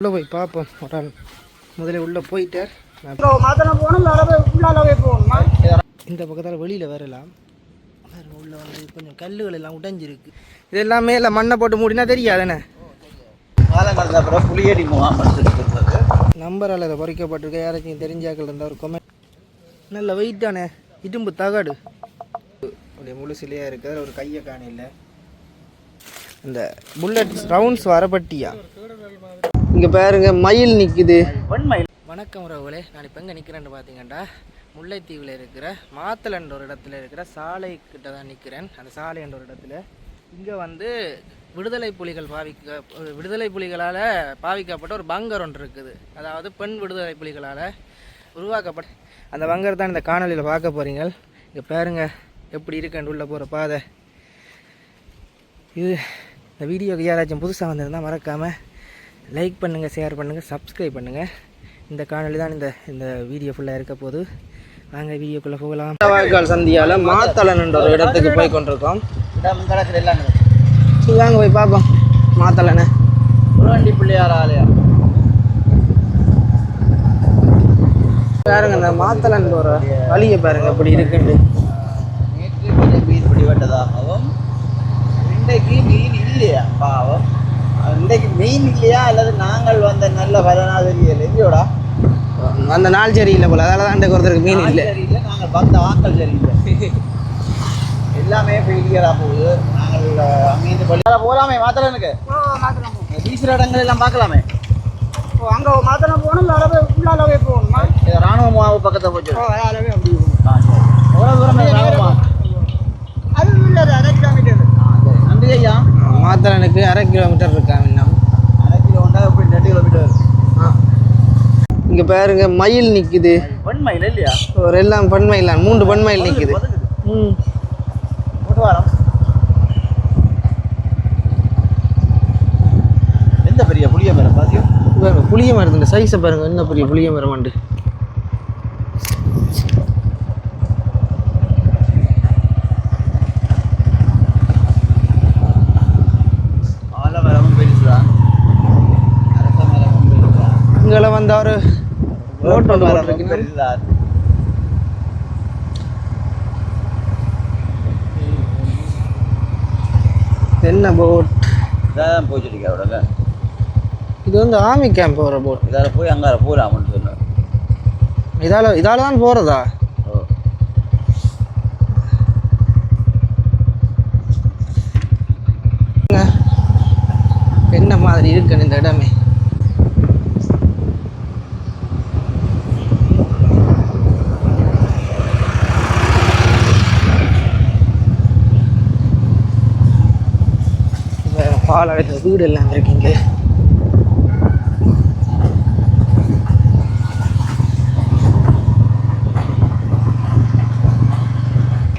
உள்ளே போய் பார்ப்போம் ஒரு ஆள் முதல்ல உள்ளே போயிட்டார். இல்லை இந்த பக்கத்தால் வெளியில் வரலாம். உள்ள வந்து கொஞ்சம் கல்லுகள் எல்லாம் உடைஞ்சிருக்கு. இது எல்லாமே இல்லை மண்ணை போட்டு மூடினா தெரியாதுண்ணே புளியடி நம்பரால் அதை பொறிக்கப்பட்டிருக்க. யாராச்சும் தெரிஞ்சாக்கள் இருந்தால் ஒரு கமெண்ட் நல்ல வெயிட்டானே இரும்பு தகடு. அப்படியே முழுசிலையாக இருக்கிற ஒரு கையை காணையில் இந்த புல்லட் ரவுண்ட்ஸ் வரப்பட்டியா? இங்கே பாருங்க மயில் நிற்குது வணக்கம் உறவுகளே நான் இப்போ எங்கே நிற்கிறேன்னு பார்த்தீங்கன்னா முல்லைத்தீவில் இருக்கிற மாத்தலன்ற ஒரு இடத்துல இருக்கிற சாலை கிட்ட தான் நிற்கிறேன் அந்த சாலை என்ற ஒரு இடத்துல. இங்கே வந்து விடுதலை புலிகள் பாவிக்க விடுதலை புலிகளால் பாவிக்கப்பட்ட ஒரு பங்கர் ஒன்று இருக்குது. அதாவது பெண் விடுதலை புலிகளால் உருவாக்கப்பட்ட அந்த பங்கர் தான் இந்த காணொலியில் பார்க்க போகிறீங்க இங்கே பாருங்க எப்படி இருக்குன்னு உள்ளே போகிற பாதை. இது இந்த வீடியோக்கு யாராச்சும் புதுசாக வந்திருந்தால் மறக்காமல் லைக் பண்ணுங்கள் ஷேர் பண்ணுங்கள் சப்ஸ்கிரைப் பண்ணுங்கள் இந்த காணொளி தான் இந்த இந்த வீடியோ ஃபுல்லாக இருக்க போது வாங்க வீடியோக்குள்ளே போகலாம். வாய்க்கால் சந்தியால் மாத்தளன் என்ற ஒரு இடத்துக்கு போய் கொண்டிருக்கோம். சரி வாங்க போய் பார்ப்போம். மாத்தளனை புலவண்டி பிள்ளையார் ஆலயம். பாருங்க இந்த மாத்தளன் போகிற வழியை பாருங்க எப்படி இருக்குன்னு நேற்று கொஞ்சம் மீன் பிடிபட்டதாகவும் இன்றைக்கு மீன் இல்லையா பாவம் மீன் இல்லையா? அல்லது நாங்கள் வந்த நல்ல பதனாதிரியல் இல்லையோடா அந்த நாள் சரியில்லை போல. அதால தான் ஒருத்தருக்கு மீன் இல்லை. சரியில்லை. நாங்கள் வந்த ஆக்கள் சரியில்லை. எல்லாமே ஃபெயிலியராக போகுது. நாங்கள் அங்கேருந்து பள்ளி போகலாமே மாத்திரனுக்கு மாத்தனை போகணும் வீசுகிற இடங்கள் எல்லாம் பார்க்கலாமே. அங்கே மாத்தனை போகணும் இல்லை உள்ளாலவே போகணுமா? இது ராணுவ முகாவு பக்கத்தை போச்சு. எவ்வளோ தூரம் ராணுவமா அது இல்லை அரை கிலோமீட்டர் நன்றி ஐயா மாத்தளனுக்கு அரை கிலோமீட்டர் இருக்கா இன்னும் அரை கிலோ ஒன்றா எப்படி ரெண்டு கிலோமீட்டர் இங்கே பாருங்க மயில் நிற்குது வெண்மயில் இல்லையா? ஒரு எல்லாம் பன்மயில் மூன்று பன்மயில் நிற்குது ம் எந்த பெரிய புளிய மரம் பாருங்க புளிய இந்த சைஸை பாருங்க என்ன பெரிய புளிய மரம் உண்டு ஆலமரமும் பெருசுதான். அரச மரமும் பெருசுதான். இங்கே வந்து ஒரு ரோட் ஒன்று மரமும் போட்டிருக்கீங்க பெருசுதான் என்ன போட் இதான் போச்சுருக்கா அவடல இது வந்து ஆர்மி கேம்ப் போகிற போட் இதால போய் அங்கார போறாமன்னு சொன்னார். இதால இதால தான் போகிறதா என்ன மாதிரி இருக்குன்னு இந்த இடமே? பால் அடைத்த வீடு எல்லாம் இருக்கீங்க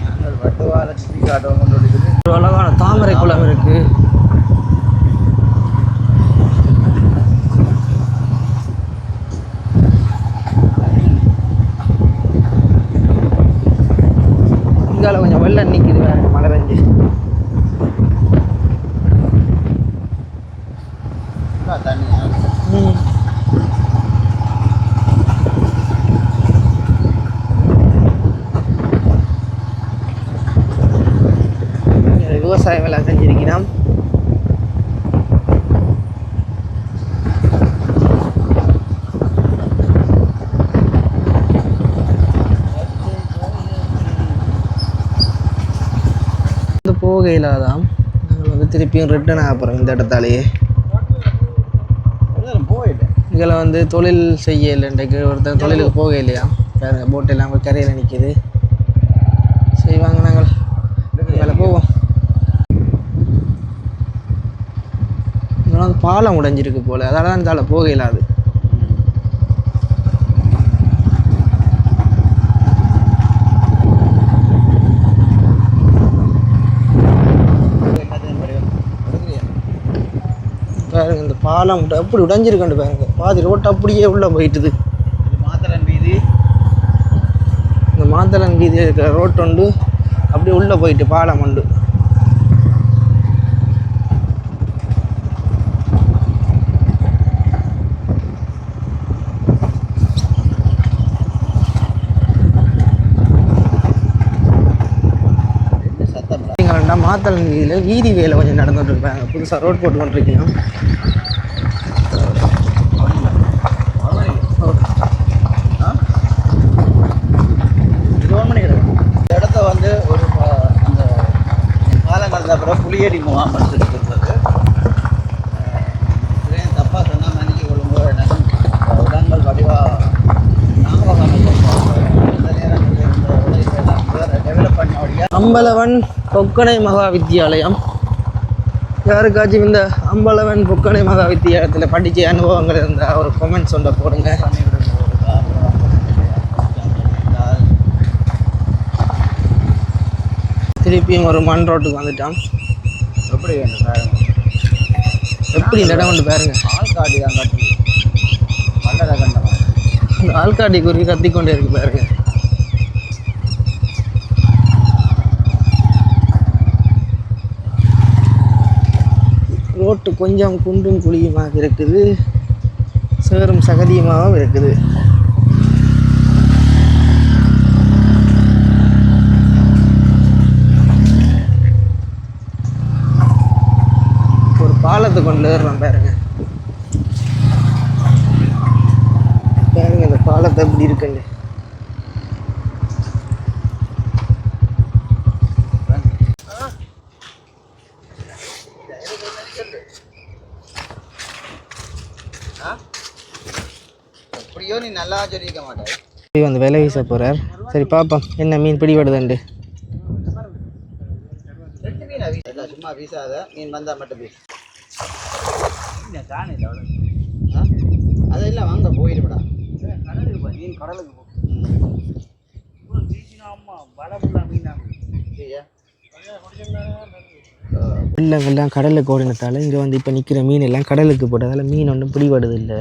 நாங்கள் வட்டுவால சுற்றி காட்டவும் கொண்டு இருக்குது ஒரு அழகான தாமரை குளம் இருக்கு இங்கால கொஞ்சம் வெள்ளம் நிற்கிது வேற மழை பெஞ்சு தண்ணி ம் இங்க விவசாயம் எல்லாம் செஞ்சிருக்கிறோம் வந்து போகையில் தான் நாங்கள் வந்து திருப்பியும் ரிட்டர்ன் ஆக போகிறோம் இந்த இடத்தாலேயே. இதில் வந்து தொழில் செய்ய இல்லை இன்றைக்கு ஒருத்தர் தொழிலுக்கு போக இல்லையா பாருங்க போட் எல்லாம் போய் கரையில் நிற்கிது செய்வாங்க நாங்கள். மேலே போவோம். வந்து பாலம் உடைஞ்சிருக்கு போல். அதால தான் இதால் போக இயலாது பாருங்க இந்த பாலம் எப்படி உடைஞ்சிருக்கண்டு பாருங்க. பாதி ரோட்டு அப்படியே உள்ளே போயிட்டுது. இது மாத்தளன் வீதி. இந்த மாத்தளன் வீதியில் இருக்கிற ரோட்டு உண்டு. அப்படியே உள்ளே போயிட்டு பாலம் உண்டு. மாத்தளன் வீதியில் வீதி வேலை கொஞ்சம் நடந்துகிட்டு இருப்பாங்க புதுசாக ரோட் போட்டு கொண்டிருக்கீங்க இந்த இடத்த வந்து ஒரு ப- அந்த காலம் கடந்த அப்புறம் புலியடி முகாம் எடுத்துட்டு இருந்தது இதையும் தப்பாக சொன்னால் மன்னிக்க கொள்ளுங்க எனக்கு இடங்கள் வடிவாக ஞாபகம் இல்லை. இந்த நேரங்களில் இந்த உலகத்தை வேறு டெவலப் பண்ண அம்பலவன் பொக்கனை மகா வித்தியாலயம் யாருக்காச்சும் இந்த அம்பலவன் பொக்கனை மகா வித்தியாலயத்தில் படித்த அனுபவங்கள் இருந்தால் ஒரு கமெண்ட்ஸ் ஒன்றை போடுங்க. திருப்பியும் ஒரு மண் ரோட்டுக்கு வந்துட்டான் எப்படி வேண்டும் எப்படி இந்த இடம் கொண்டு பாருங்க. ஆள்காட்டி தான் கட்டி. இந்த ஆள்காட்டி குருவி கத்திக்கொண்டே இருக்கு பாருங்க ரோட்டு கொஞ்சம் குண்டும் குழியுமாக இருக்குது. சேரும் சகதியுமாகவும் இருக்குது. ஒரு பாலத்தை கொண்டு ஏறுறோம் பாருங்க. பாருங்க இந்த பாலத்தை எப்படி இருக்குங்க எப்படியோ நீ நல்லா சொல்லிக்க மாட்டேன் போய் வந்து விலை வீச போகிறார் சரி பார்ப்போம் என்ன மீன் பிடிபடுதுண்டு? ரெண்டு மீனா வீச இல்லை சும்மா வீசாத. மீன் வந்தா மட்டும் வீசு. ஆ? அதெல்லாம் வாங்க போயிடுப்படா மீன் கடலுக்கு போ. சரியா? வெள்ளம் வெள்ளம் கடலுக்கு ஓடினதால இங்கே வந்து இப்போ நிற்கிற மீன் எல்லாம் கடலுக்கு போட்டதால மீன் ஒன்றும் பிடிபடுது இல்லை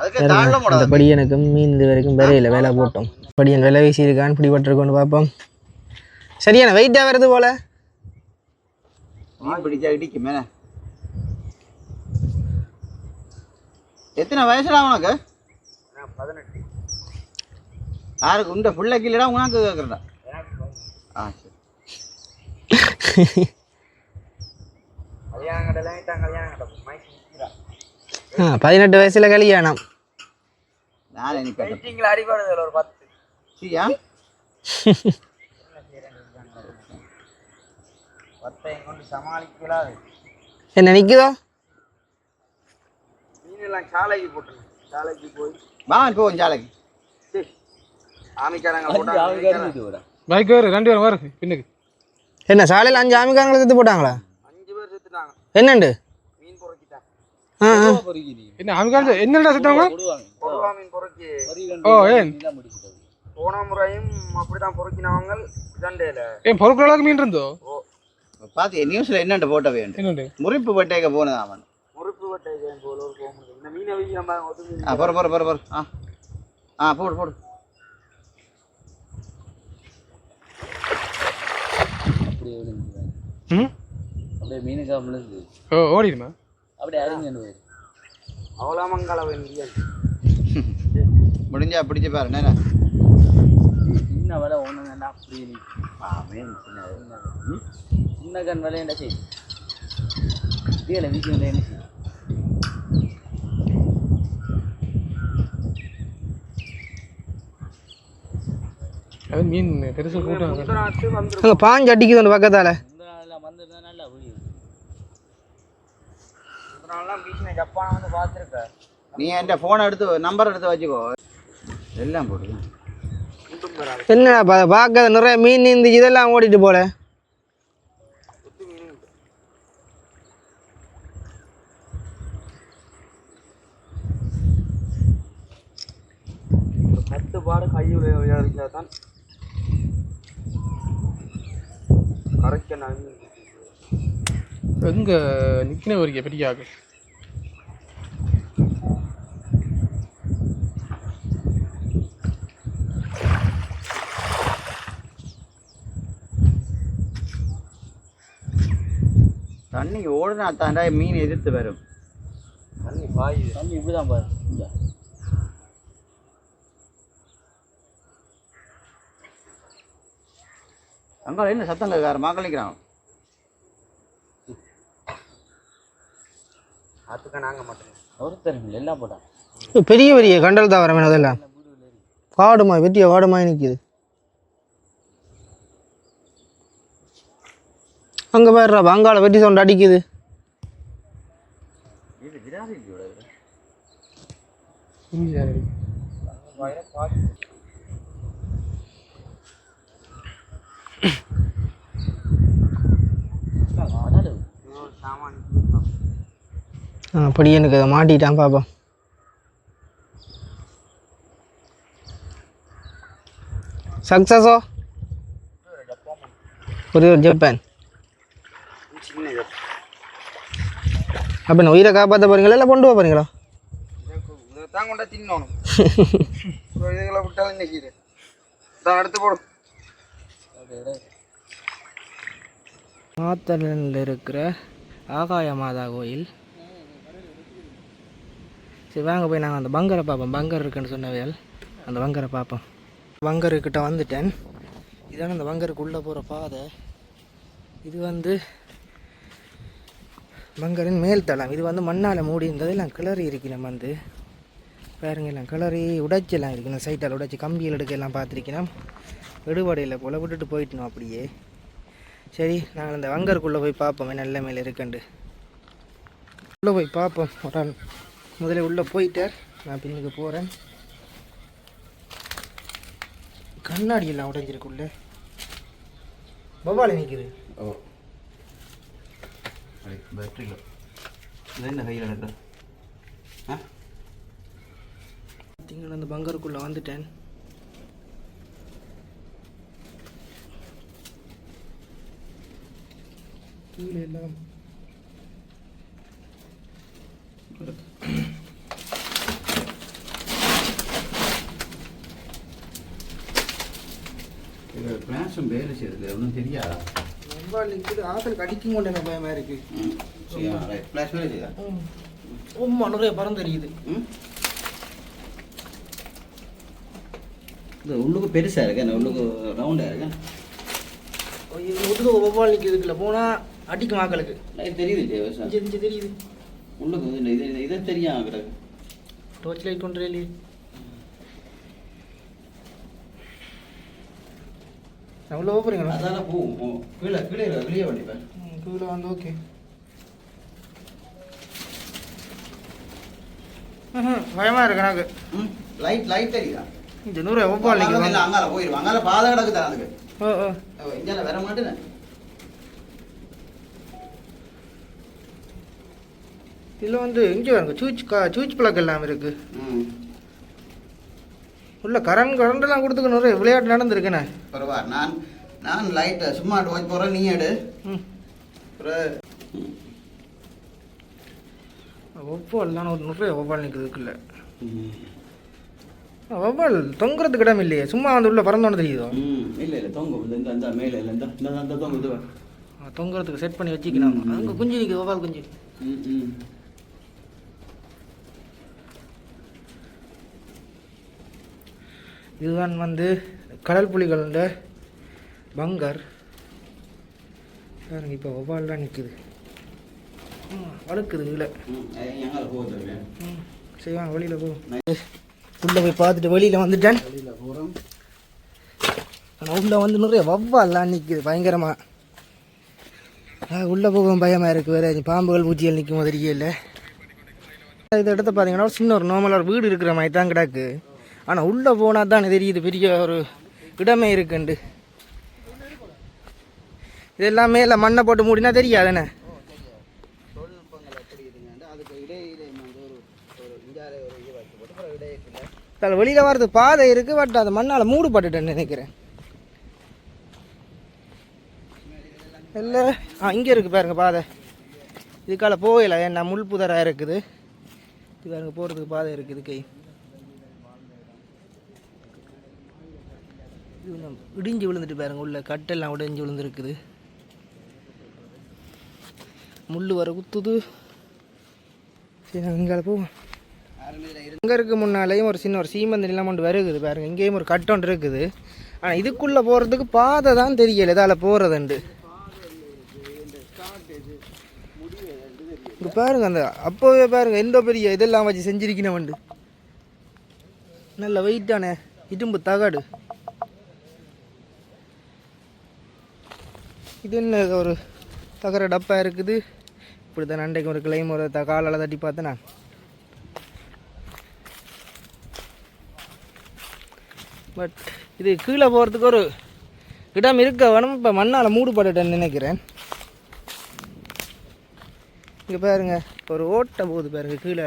அதுக்கு தாழ அந்த படியனுக்கு மீன் இது வரைக்கும் விரையில வேலை போட்டோம். படியன் விலை வீசி இருக்கான்னு பிடிபட்டிருக்கோன்னு பார்ப்போம். சரியான வெயிட்டாக வருது போல? பிடிச்சா மேல எத்தனை வயசுடா உனக்கு? பதினெட்டு யாருக்கு உண்ட? பிள்ளைக்கு இல்லடா உனக்கு ஆ சரி. ஆ பதினெட்டு வயசில் கல்யாணம். என்ன மீனெல்லாம் சாலைக்கு போட்டுருங்க. சாலைக்கு போய். வா போவோம் சாலைக்கு. ஆமிக்காரங்க ரெண்டு பேரும் வரும் பின்னுக்கு. என்ன சாலையில் அஞ்சு ஆமிக்காரங்களை செத்து போட்டாங்களா? என்னண்டு? என்னடா பொறுக்கி. ஓ ஏன்? போன முறையும் அப்படிதான் பொறுக்கினவங்க தண்டையில ஏன் பொறுக்கிற அளவுக்கு மீன் இருந்தோ பாத்தியா நியூஸ்ல என்னண்டு போட்ட முறிப்பு பட்டேக்க போனது அவன். முறுப்பு வட்டை போல ஒரு போக முடியும் இந்த மீனை மாதிரி ஒத்து மீன் ஆ பொறு பொறு பொறு பொறு ஆ. ஆ போடு போடு. ம்? அப்படியே மீனுக்கா விழுந்து ஓ ஓடிடுமா? அப்படியே அறிஞ்சு போயிரு. அவலாமங்கல வேண்டியன் முடிஞ்சா பிடிச்சு பாரு என்ன? சின்ன விலை ஒன்றுங்கண்ணா அப்படி நீ மீன் சின்ன? சின்ன கண் விலையண்டா சரி கீழே வீட்டு என்ன செய்யும் அது மீன் பெருசு கூட்டம் பாஞ்சு அடிக்குது ஒன்று பக்கத்தால். இந்த நல்லா புரியும் ஜப்பான் வந்து பார்த்துருக்க நீ என் ஃபோனை எடுத்து நம்பர் எடுத்து வச்சுக்கோ. எல்லாம் போடு. என்னடா பார்க்க நிறைய மீன் இருந்துச்சு இதெல்லாம் ஓடிட்டு போல. கட்டுப்பாடு கையில் இருந்தால் தான் கரைக்க நான் எங்க நிக்கின வரைக்கும் பெரிய ஆகு தண்ணி ஓடுனா தாண்டா மீன் எதிர்த்து வரும். தண்ணி பாயுது. தண்ணி இப்படி தான் பாரு. அங்கே என்ன சத்தம் கேட்காரு மக்கள் அதுக்கு நாங்கள் மட்டும் ஒருத்தர் இல்லை எல்லாம் போட்டான் பெரிய பெரிய கண்டல் தாவரம் அதெல்லாம்? காடுமா வெட்டிய காடுமா நிற்கிது அங்கே பாருடா பங்காள வெட்டி சவுண்ட் அடிக்குது. இது விராது இல்லையோட ஆ அப்படி எனக்கு அதை மாட்டிட்டான் பாப்பா சக்ஸஸோ ஒரே ஒரு ஜப்பான். அப்போ என்ன உயிரை காப்பாற்ற போறீங்களா இல்லை கொண்டு போக போறீங்களா? தான் கொண்டா தின்னணும் இதுகளை விட்டாலும் இன்னைக்கு தான் எடுத்து போடும் மாத்தலனில் இருக்கிற ஆகாய மாதா கோயில். சரி வாங்க போய் நாங்கள் அந்த பங்கரை பார்ப்போம். பங்கர் இருக்குன்னு சொன்னவையால் அந்த பங்கரை பார்ப்போம். பங்கருக்கிட்ட வந்துட்டேன். இதான அந்த பங்கருக்குள்ளே போகிற பாதை. இது வந்து பங்கரின் மேல் தளம். இது வந்து மண்ணால் மூடி இருந்தது எல்லாம் கிளறி இருக்கு நம்ம வந்து. பாருங்க எல்லாம் கிளறி உடைச்செல்லாம் இருக்கணும். சைட்டால் உடைச்சி கம்பியில் எடுக்க எல்லாம் பார்த்துருக்கணும். எடுபடையில் போல் விட்டுட்டு போயிட்டணும் அப்படியே. சரி நாங்கள் அந்த வங்கருக்குள்ளே போய் பார்ப்போம். நல்ல மேலே இருக்கண்டு உள்ளே போய் பார்ப்போம். ஒரு ஆள். முதல்ல உள்ளே போயிட்டார். நான் பின்னுக்கு போகிறேன் கண்ணாடி எல்லாம் உடைஞ்சிருக்குள்ள பவாலி நிற்குது ஓ. பேட்டரியில் இது என்ன கையில் நடக்குது ஆ? பார்த்தீங்கன்னா அந்த பங்கருக்குள்ளே வந்துட்டேன். கீழே எல்லாம். இது பிளான்ஸும் வேலை செய்யுது ஒன்றும் தெரியாதா? வவ்வால் நிற்குது ஆசல் கடிக்கும் கொண்டு எனக்கு பயமாக இருக்குது ஃப்ளாஷ் வேலை செய்யுதா? உம்மா நிறைய படம் தெரியுது. இது உள்ளுக்கு பெருசாக இருக்கு? என்ன உள்ளுக்கு ரவுண்டாக இருக்கு? முதுகு வவ்வால் நிற்கிறதுக்குள்ள போனால் அடிக்கும் ஆக்களுக்கு. தெரியுது தெரியுது. உள்ளுக்கு வந்து இது இது- தெரியாம கிடக்கு. டார்ச் லைட் கொண்டு இல்லையே உள்ள போகிறீங்களா அதால போகும் போ. கீழே கீழே வெளியே வண்டிப்பேன் கீழே வந்து ஓகே. பயமாக இருக்கு எனக்கு. ம் லைட் லைட் தெரியுதா இந்த நூறு நிற்குது அங்கால போயிடும் அங்கால பாதை கிடக்கு தான் அதுக்கு ஓ. ஓ இங்கே வர மாட்டேன். இதில் வந்து இங்கே பாருங்க சூச் கா சூச் பழக்கம் எல்லாம் இருக்குது ம். உள்ள கரண்ட் கரண்டெல்லாம் கொடுத்துக்க நிறைய விளையாட்டு நடந்திருக்குண்ணே. பரவாயில்ல. நான் நான் லைட்டை சும்மா வாட்ச் போகிறேன் நீ எடு ம். அப்புறம் ம். வவ்வால்லாம் ஒரு நிறைய வவ்வால் நிற்கிறதுக்குள்ள ம். வவ்வால் தொங்குறதுக்கு இடம் இல்லையே சும்மா வந்து உள்ள பறந்தோன்னு தெரியுதோ? இல்லை இல்லை தொங்கும். இந்த இந்த மேலே இல்லை இந்த பாரு. ஆ, தொங்குறதுக்கு செட் பண்ணி வச்சுக்கலாம் அங்கே குஞ்சு நிற்குது வவ்வால் குஞ்சு. ம் ம். இதுதான் வந்து கடல் புலிகளோட பங்கர். பாருங்க இப்போ வவ்வால்லாம் நிற்குது வளர்க்குது இதில். ம் போகுது ம் சரி வாங்க வெளியில் போ. உள்ளே போய் பார்த்துட்டு வெளியில் வந்துட்டேன். வெளியில் போகிறோம் ஆனால் உள்ளே வந்து நிறைய வவ்வால்லாம் நிற்குது பயங்கரமாக உள்ளே போகவும் பயமாக இருக்குது வேறு பாம்புகள் பூச்சிகள் நிற்கும் மாதிரியே இல்லை இந்த இடத்த பார்த்தீங்கன்னா ஒரு சின்ன ஒரு நார்மலாக ஒரு வீடு இருக்கிற மாதிரி தான் கிடக்கு. ஆனால் உள்ளே போனால் தான் தெரியுது பெரிய ஒரு இடமே இருக்குண்டு இது எல்லாமே இல்லை மண்ணை போட்டு மூடினா தெரியாதுண்ணே தொழில்நுட்பங்கள் வெளியில் வர்றது பாதை இருக்குது பட் அது மண்ணால் மூடுபட்டுட்டேன்னு நினைக்கிறேன். இல்லை. ஆ இங்கே இருக்குது பாருங்க பாதை. இதுக்கால போகல ஏன்னா முள் புதராக இருக்குது. இது பாருங்க போகிறதுக்கு பாதை இருக்குது கை. இது இடிஞ்சு விழுந்துட்டு பாருங்க உள்ள கட்டெல்லாம் உடைஞ்சு விழுந்துருக்குது. முள் வர குத்துது. சரி நாங்கள் இங்கே போவோம். இங்கே இருக்க முன்னாலேயும் ஒரு சின்ன ஒரு சீமந்த நிலம் ஒன்று வருகுது பாருங்க இங்கேயும் ஒரு கட்டம் இருக்குது. ஆனால் இதுக்குள்ளே போகிறதுக்கு பாதை தான் தெரியல இதால் போகிறதுண்டு இங்கே பாருங்க அந்த அப்போவே பாருங்க எந்த பெரிய இதெல்லாம் வச்சு செஞ்சிருக்கணும் வண்டு நல்ல வெயிட்டானே இரும்பு தகடு. இது என்ன ஒரு தகர டப்பா இருக்குது. இப்படி தான் அண்டைக்கு ஒரு கிளைம் ஒரு த காலால் தட்டி பார்த்தேன். நான் பட் இது கீழே போகிறதுக்கு ஒரு இடம் இருக்க வேணும். இப்போ மண்ணால் மூடுபட்டுட்டேன்னு நினைக்கிறேன். இங்கே பாருங்க ஒரு ஓட்டை போகுது பாருங்க கீழே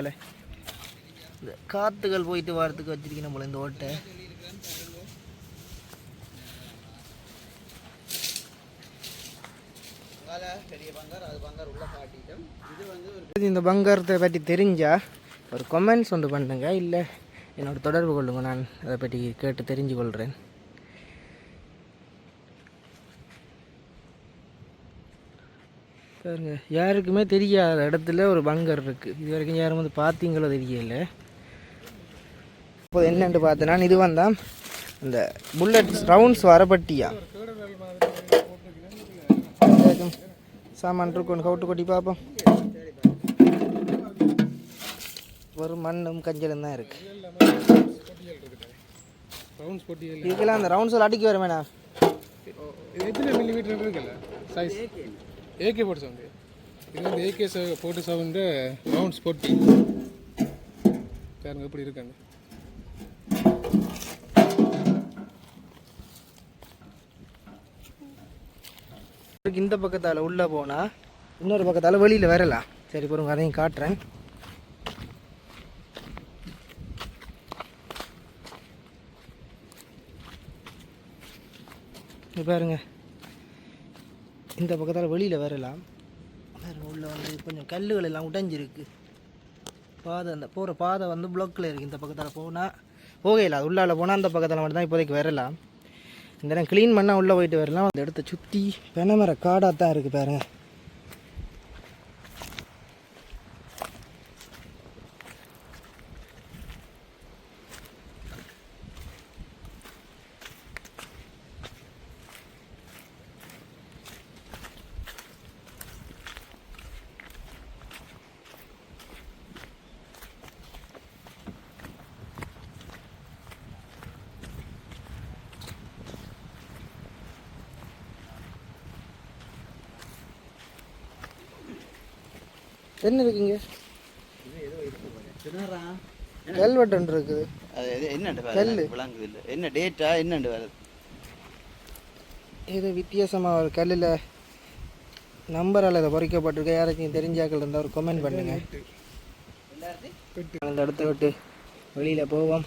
இந்த காற்றுகள் போயிட்டு வரத்துக்கு வச்சிருக்கணும் நம்மள இந்த ஓட்டை. இந்த பங்காரத்தை பற்றி தெரிஞ்சால் ஒரு கமெண்ட்ஸ் ஒன்று பண்ணுங்க. இல்லை என்னோட தொடர்பு கொள்ளுங்க. நான் அதை பற்றி கேட்டு தெரிஞ்சு கொள்கிறேன் பாருங்க யாருக்குமே தெரியாத இடத்துல ஒரு பங்கர் இருக்குது இது வரைக்கும் யாரும் வந்து பார்த்தீங்களோ தெரியல. இப்போ என்னென்று பார்த்தேன்னா இது வந்தால் இந்த புல்லட் ரவுண்ட்ஸ் வரப்பட்டியா? சாமான் இருக்கும் கவுட்டு கொட்டி பார்ப்போம். ஒரு மண்ணும் கஞ்சலும் தான் இருக்கு. இதுக்கெல்லாம் அந்த ரவுண்ட்ஸ் அடிக்க வர வேணாம் இது எத்தனை மில்லிமீட்டர் இருக்குல்ல? சைஸ் ஏகே போட்டு சவுண்டு இது வந்து ஏகே போட்டு சவுண்டு ரவுண்ட்ஸ் போட்டி. பாருங்க எப்படி இருக்காங்க இந்த பக்கத்தால் உள்ளே போனால் இன்னொரு பக்கத்தால் வெளியில் வரலாம். சரி பாருங்க அதையும் காட்டுறேன். பாருங்க. இந்த பக்கத்தால் வெளியில் வரலாம். உள்ளே வந்து கொஞ்சம் கல்லுகள் எல்லாம் உடைஞ்சிருக்கு. பாதை அந்த போகிற பாதை வந்து பிளாக்கில் இருக்குது இந்த பக்கத்தால் போனால் போகையில அது உள்ளால் போனால் அந்த பக்கத்தில் மட்டும் தான் இப்போதைக்கு வரலாம். இந்த இடம் க்ளீன் பண்ணால் உள்ளே போயிட்டு வரலாம். அந்த இடத்த சுற்றி பெனமர காடாக தான் இருக்குது பாருங்கள் என்ன இருக்குங்க? இருக்குது. அது எது- என்னண்டு விளங்குது இல்லை. என்ன டேட்டா என்னண்டு வேலை? இது வித்தியாசமாக ஒரு கல்லில் நம்பரால் இதை பொறிக்கப்பட்டிருக்க. யாராச்சும் தெரிஞ்சாக்கள் இருந்தால் ஒரு கமெண்ட் பண்ணுங்க. அந்த இடத்த விட்டு வெளியில் போவோம்.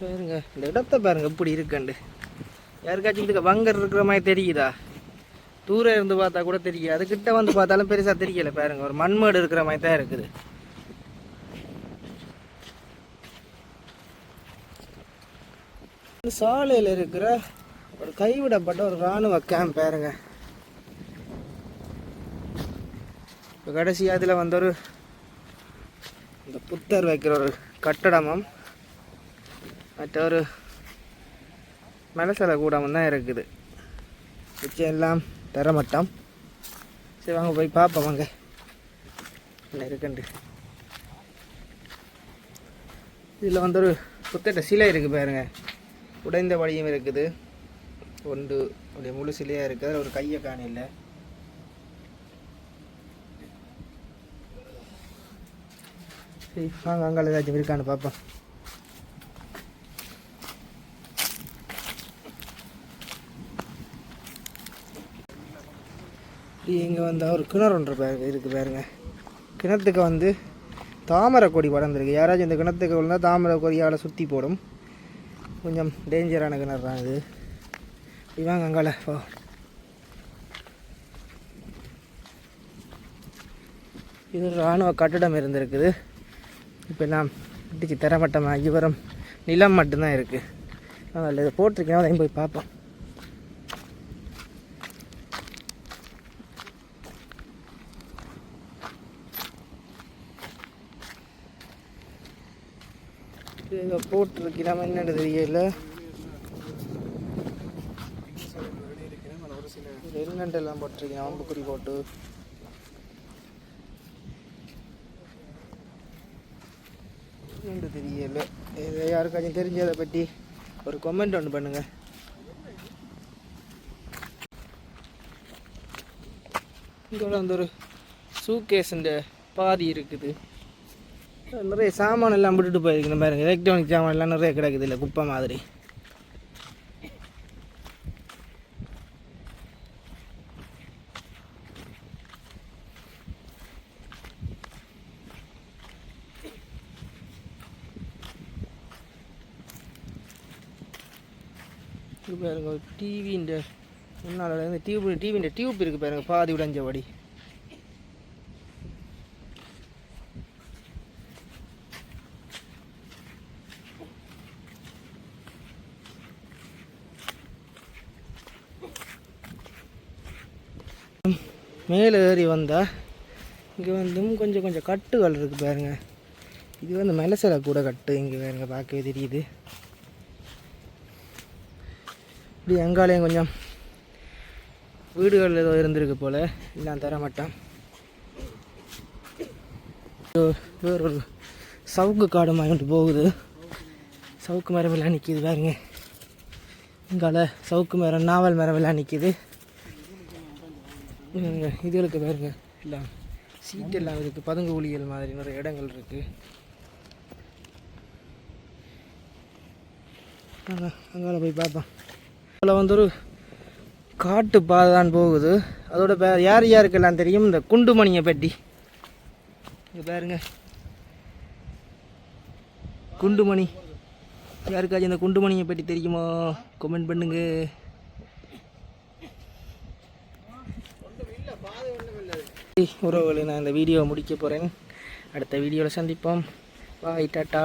பாருங்க இந்த இடத்த பாருங்க எப்படி இருக்குண்டு. யாருக்காச்சும் இதுக்கு பங்கர் இருக்கிற மாதிரி தெரியுதா? தூரம் இருந்து பார்த்தா கூட தெரியும். அது கிட்ட வந்து பார்த்தாலும் பெருசாக தெரியல. பாருங்க ஒரு மண்மேடு இருக்கிற மாதிரி தான் இருக்குது. சாலையில் இருக்கிற ஒரு கைவிடப்பட்ட ஒரு இராணுவ கேம்ப் பாருங்க. இப்போ கடைசி அதில் வந்து ஒரு இந்த புத்தர் வைக்கிற ஒரு கட்டடமும் மற்ற ஒரு மலசல கூடமும் தான் இருக்குது. மிச்சம் எல்லாம் தரமட்டம். சரி வாங்க போய் பார்ப்போம் வாங்க. என்ன இருக்குண்டு இதில் வந்து ஒரு புத்தட்ட சிலை இருக்குது பாருங்க. உடைந்த வழியும் இருக்குது. ஒன்று அப்படியே முழு சிலையாக இருக்குது அதில் ஒரு கையை காணையில் சரி வாங்க அங்கே ஏதாச்சும் இருக்கான்னு பார்ப்போம். இங்கே வந்து ஒரு கிணறு ஒன்று பாருங்க இருக்குது பாருங்க. கிணத்துக்கு வந்து தாமரை கொடி வளர்ந்துருக்கு யாராச்சும் இந்த கிணத்துக்கு விழுந்தால் தாமரை கொடியால் சுற்றி போடும். கொஞ்சம் டேஞ்சரான கிணறு தான் இது. இவாங்க அங்கால போ. இது இராணுவ கட்டிடம் இருந்திருக்குது. இப்போ எல்லாம் இடிச்சு தரமட்டமாக இவரம் நிலம் மட்டும்தான் இருக்குது அதில் இதை போட்டிருக்கேன் அதையும் போய் பார்ப்போம். இங்கே போட்டிருக்கு நம்ம என்னென்னு தெரியல. இது எல்லாம் போட்டிருக்கேன் அம்புக்குறி போட்டு. என்னன்னு தெரியல. இதை யாருக்காச்சும் தெரிஞ்சதை பற்றி ஒரு கமெண்ட் ஒன்று பண்ணுங்கள் இங்கே வந்து ஒரு சூக்கேஸுன்ற பாதி இருக்குது. நிறைய சாமான் எல்லாம் விட்டுட்டு போயிருக்கணும் பாருங்க. எலக்ட்ரானிக் சாமான் எல்லாம் நிறைய கிடக்குது இல்லை குப்பை மாதிரி. பாருங்க டிவின்ற முன்னால் இந்த டியூப் டிவின்ற டியூப் இருக்குது பாருங்க பாதி உடைஞ்சபடி. மேலே ஏறி வந்தால் இங்கே வந்து கொஞ்சம் கொஞ்சம் கட்டுகள் இருக்குது பாருங்க. இது வந்து மெலசில கூட கட்டு இங்கே பாருங்க பார்க்கவே தெரியுது. இப்படி எங்காலையும் கொஞ்சம் வீடுகள் ஏதோ இருந்திருக்கு போல். எல்லாம் தர மாட்டேன். வேறு ஒரு சவுக்கு காடு மாதிரி போகுது. சவுக்கு மரம் எல்லாம் நிற்கிது பாருங்க. இங்கால சவுக்கு மரம் நாவல் மரம் எல்லாம் நிற்கிது இதுகளுக்கு பாருங்க. எல்லாம் சீட் எல்லாம் இருக்குது பதுங்கு ஊழியல் மாதிரி நிறைய இடங்கள் இருக்குது அங்கால போய் பார்ப்போம். அதில் வந்து ஒரு காட்டு பாதை தான் போகுது. அதோட பே யார் யாருக்கெல்லாம் தெரியும்? இந்த குண்டுமணியை பெட்டி இங்கே பாருங்க. குண்டுமணி. யாருக்காச்சும் இந்த குண்டுமணியை பற்றி தெரியுமோ? கமெண்ட் பண்ணுங்கள் பண்ணுங்க உறவுகளை நான் இந்த வீடியோவை முடிக்க போகிறேன் அடுத்த வீடியோவில் சந்திப்போம். Bye tata.